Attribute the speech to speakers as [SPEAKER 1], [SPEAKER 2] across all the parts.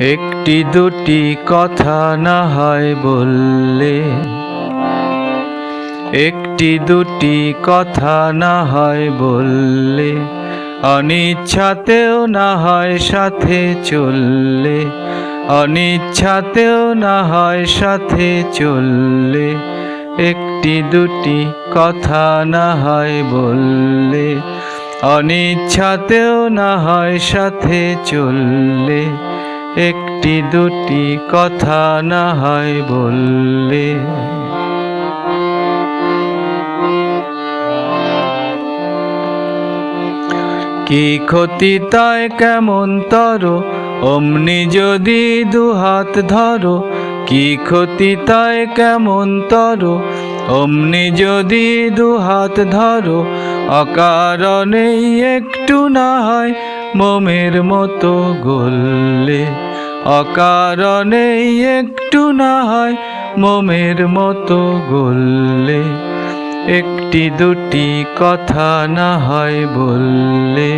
[SPEAKER 1] একটি দুটি কথা না হয় বললে। একটি দুটি কথা না হয় বললে। অনিচ্ছাতেও না হয় সাথে চললে। অনিচ্ছাতেও না হয় সাথে চললে। একটি দুটি কথা না হয় বললে। অনিচ্ছাতেও না হয় সাথে চললে। একটি দুটি কথা না হয় বললে। কি ক্ষতি তাই কেমন তর? অমনি যদি দুহাত ধরো, কি ক্ষতি তাই কেমন তর? অমনি যদি দুহাত ধরো অকারণেই একটু না হয় মোমের মতো গললে অকারণেই একটু না হয় মোমের মতো গললে একটি দুটি কথা না হয় বললে।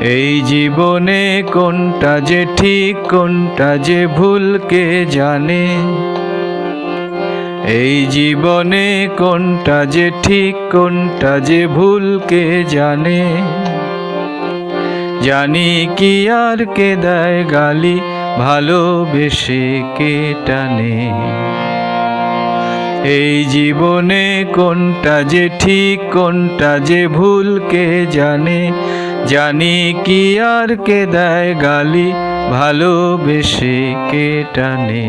[SPEAKER 1] এই জীবনে কোনটা যে ঠিক, কোনটা যে ভুল, কে জানে? এই জীবনে কোনটা যে ঠিক, কোনটা যে ভুল, কে জানে? জানি কি আর কে দেয় গালি, ভালোবেসে কে টানে? এই জীবনে কোনটা যে ঠিক, কোনটা যে ভুল, কে জানে? জানি কি আর কে দেয় গালি, ভালোবেসে কে টানে?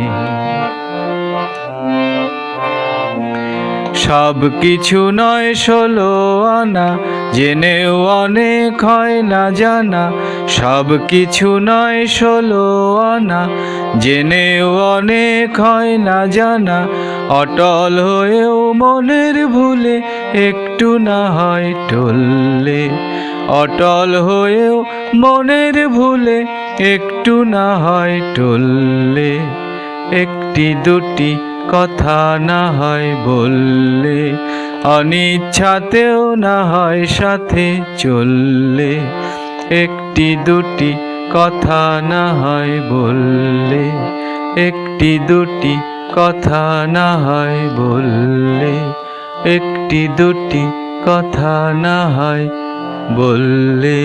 [SPEAKER 1] সব কিছু নয় ষোলো আনা, জেনেও অনেক হয় না জানা। সব কিছু নয় ষোলো আনা, জেনেও অনেক হয় না জানা। অটল হয়েও মনের ভুলে একটু না হয় টললে। অটল হয়েও মনের ভুলে একটু না হয় টললে। একটি দুটি কথা না হয় বললে, অনিচ্ছাতেও না হয় সাথে চললে। একটি দুটি কথা না হয় বললে, একটি দুটি কথা না হয় বললে, একটি দুটি কথা না হয় বললে।